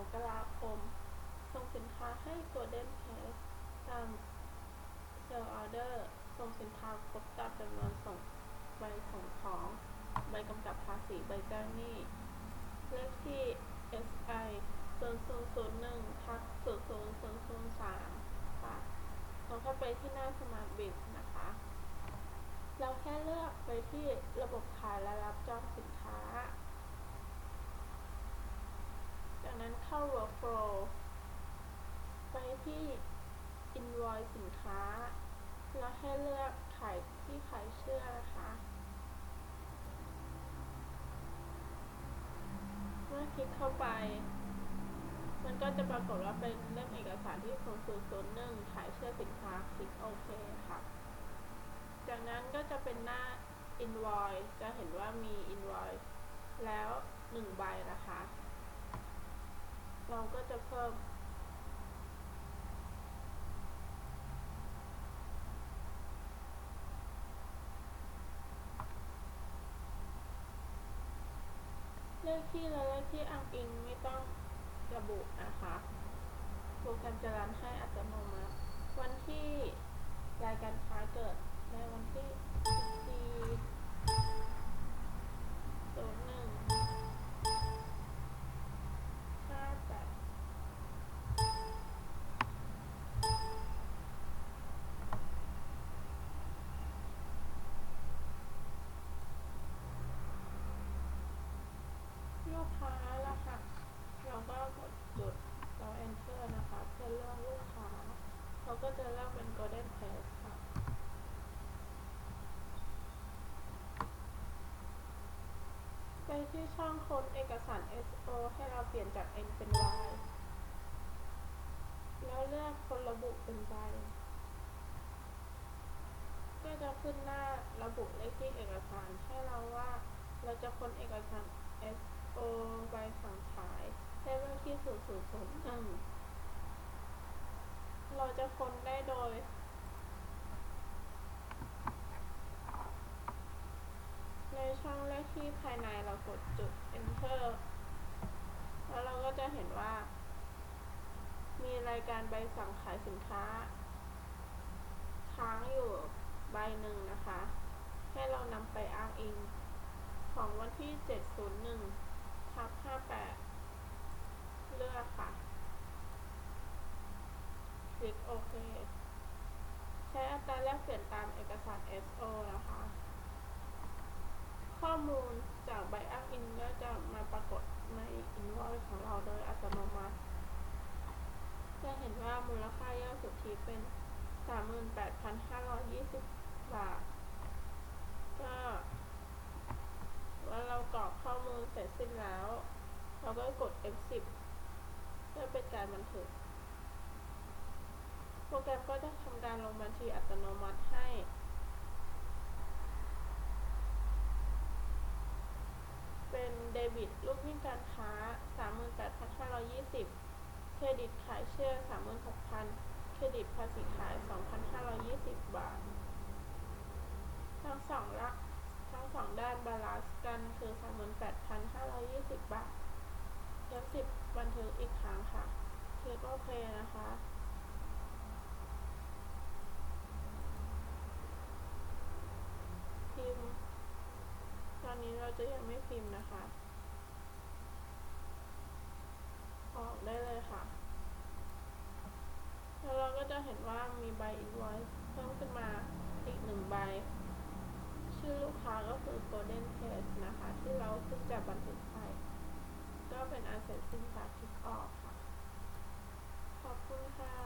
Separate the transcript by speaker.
Speaker 1: มกราคม ส่งสินค้าให้ Golden Pace ตาม Sell Order ส่งสินค้าครบตามจำนวนส่งใบส่งของ ใบกำกับภาษีใบแจ้งหนี้ เลขที่ SI 0001ทับ00003ค่ะเราก็ไปที่หน้า Smart Biz นะคะ เราแค่เลือกไปที่ระบบขายและรับจองสินค้า จากนั้นเข้า Workflow ไปที่ Invoice สินค้า แล้วให้เลือกขายที่ขายเชื่อนะคะ เมื่อคลิกเข้าไป มันก็จะปรากฏว่าเป็นเล่มเอกสารที่0001ขายเชื่อสินค้า คลิกโอเคค่ะ จากนั้นก็จะเป็นหน้า Invoice จะเห็นว่ามี Invoice แล้ว 1 ใบนะคะ เราก็จะเพิ่ม เลขที่และเลขที่อ้างอิงไม่ต้องระบุนะคะโปรแกรมจะรันให้อัตโนมัติ วันที่รายการค้าเกิดในวันที่14 จุดแล้ว enter นะคะ เพื่อเลือกลูกค้าเขาก็จะเลือกเป็น golden pass ค่ะ ไปที่ช่องค้นเอกสาร SO ให้เราเปลี่ยนจาก N เป็น Y แล้วเลือกคนระบุเป็นใบก็จะขึ้นหน้าระบุเลขที่เอกสารให้เราว่า เราจะค้นเอกสาร SO ใบสั่งขาย ได้เลเราจะค้นได้โดย ในช่องเลขที่ภายในเรากดจุด enter แล้วเราก็จะเห็นว่า มีรายการใบสั่งขายสินค้า ค้างอยู่ใบหนึ่งนะคะ ให้เรานำไปอ้างอิง ของวันที่ 701ทับ58 เลือกค่ะ คลิกโอเค ใช้อัตราแลกเปลี่ยนตามเอกสาร SO นะคะ ข้อมูลจากใบอ้างอิงก็จะมาปรากฏใน Invoice ของเราโดยอัตโนมัติ จะเห็นว่ามูลค่ายอดสุทธิเป็น 38,520 บาท ก็เมื่อเรากรอกข้อมูลเสร็จสิ้นแล้ว เราก็กด F10 พื่อเป็นการบันทึก โปรแกรมก็จะทำการลงบัญชีอัตโนมัติให้เป็นเดบิตลูกหนี้การค้า 38,520 เครดิตขายเชื่อ 36,000 เครดิตภาษีขาย 2,520 บาท ทั้งสองละทั้งสองด้านบาลานซ์กันคือ 38,520 บาท F10 บันทึกอีกครั้งค่ะคลิกโอเคนะคะพิมพ์ ตอนนี้เราจะยังไม่พิมพ์นะคะ ออกได้เลยค่ะ แล้วเราก็จะเห็นว่ามีใบ invoice เพิ่มขึ้นมาอีกหนึ่งใบ ชื่อลูกค้าก็คือ golden pace นะคะ ที่เราเพิ่งจะบันทึกไป ก็ เสร็จสิ้นจากคลิกออกค่ะ ขอบคุณค่ะ